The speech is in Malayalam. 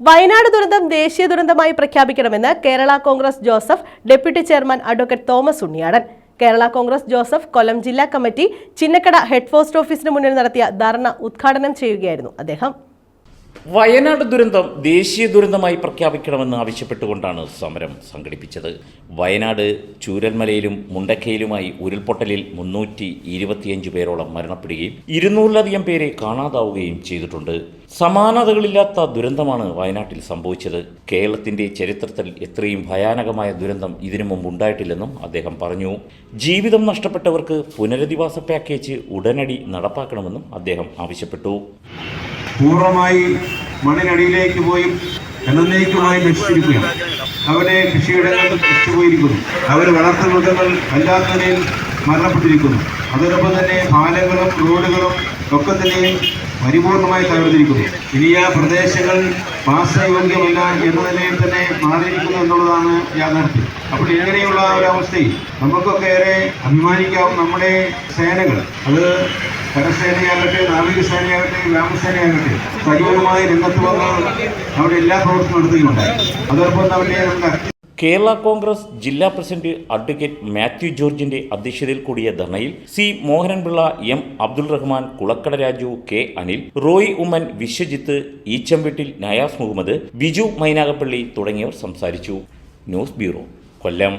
വയനാട് ദുരന്തം ദേശീയ ദുരന്തമായി പ്രഖ്യാപിക്കണമെന്ന് Kerala Congress Joseph deputy chairman advocate Thomas Unniyadan. Kerala Congress Joseph Kollam ജില്ലാ കമ്മിറ്റി ചിന്നക്കട ഹെഡ് പോസ്റ്റ് ഓഫീസിന് മുന്നിൽ നടത്തിയ ധർണ ഉദ്ഘാടനം ചെയ്യുകയായിരുന്നു അദ്ദേഹം. വയനാട് ദുരന്തം ദേശീയ ദുരന്തമായി പ്രഖ്യാപിക്കണമെന്ന് ആവശ്യപ്പെട്ടുകൊണ്ടാണ് സമരം സംഘടിപ്പിച്ചത്. വയനാട് ചൂരൽമലയിലും മുണ്ടക്കയിലുമായി ഉരുൾപൊട്ടലിൽ മുന്നൂറ്റി ഇരുപത്തിയഞ്ച് പേരോളം മരണപ്പെടുകയും ഇരുന്നൂറിലധികം പേരെ കാണാതാവുകയും ചെയ്തിട്ടുണ്ട്. സമാനതകളില്ലാത്ത ദുരന്തമാണ് വയനാട്ടിൽ സംഭവിച്ചത്. കേരളത്തിന്റെ ചരിത്രത്തിൽ എത്രയും ഭയാനകമായ ദുരന്തം ഇതിനു മുമ്പ് ഉണ്ടായിട്ടില്ലെന്നും അദ്ദേഹം പറഞ്ഞു. ജീവിതം നഷ്ടപ്പെട്ടവർക്ക് പുനരധിവാസ പാക്കേജ് ഉടനടി നടപ്പാക്കണമെന്നും അദ്ദേഹം ആവശ്യപ്പെട്ടു. പൂർണമായി മണ്ണിനടിയിലേക്ക് പോയി എന്നേക്കുമായി നശിച്ചിരിക്കുകയാണ്. അവരെ കൃഷിയിടങ്ങളിൽ നശിച്ചുപോയിരിക്കുന്നു. അവർ വളർത്തു മൃഗങ്ങൾ അല്ലാത്ത മരണപ്പെട്ടിരിക്കുന്നു. അതോടൊപ്പം തന്നെ പാലങ്ങളും റോഡുകളും ഒക്കെ തന്നെ പരിപൂർണമായി തകർന്നിരിക്കുന്നു. ഇനി ആ പ്രദേശങ്ങൾ വാസയോഗ്യമല്ല എന്ന നിലയിൽ തന്നെ മാറിയിരിക്കുന്നു എന്നുള്ളതാണ് യാഥാർത്ഥ്യം. അപ്പോൾ ഇങ്ങനെയുള്ള ഒരവസ്ഥയിൽ നമുക്കൊക്കെ ഏറെ അഭിമാനിക്കാവും നമ്മുടെ സേനകൾ. അത് കരസേനയാകട്ടെ നാവികസേനയാകട്ടെ വ്യോമസേനയാകട്ടെ സജീവമായി രംഗത്ത് വന്ന് അവിടെ എല്ലാ പ്രവർത്തനം നടത്തുകയുണ്ടായി അതോടൊപ്പം അവരുടെ നമുക്ക് കേരള കോൺഗ്രസ് ജില്ലാ പ്രസിഡന്റ് അഡ്വക്കേറ്റ് മാത്യു ജോർജിന്റെ അധ്യക്ഷതയിൽ കൂടിയ ധർണയിൽ C Mohananpillai M Abdul Rahman Kulakkada Raju K Anil Roy Oommen Viswajith Eechamveettil Nayas Muhammad Biju Mynagappally തുടങ്ങിയവർ സംസാരിച്ചു. News bureau Kollam.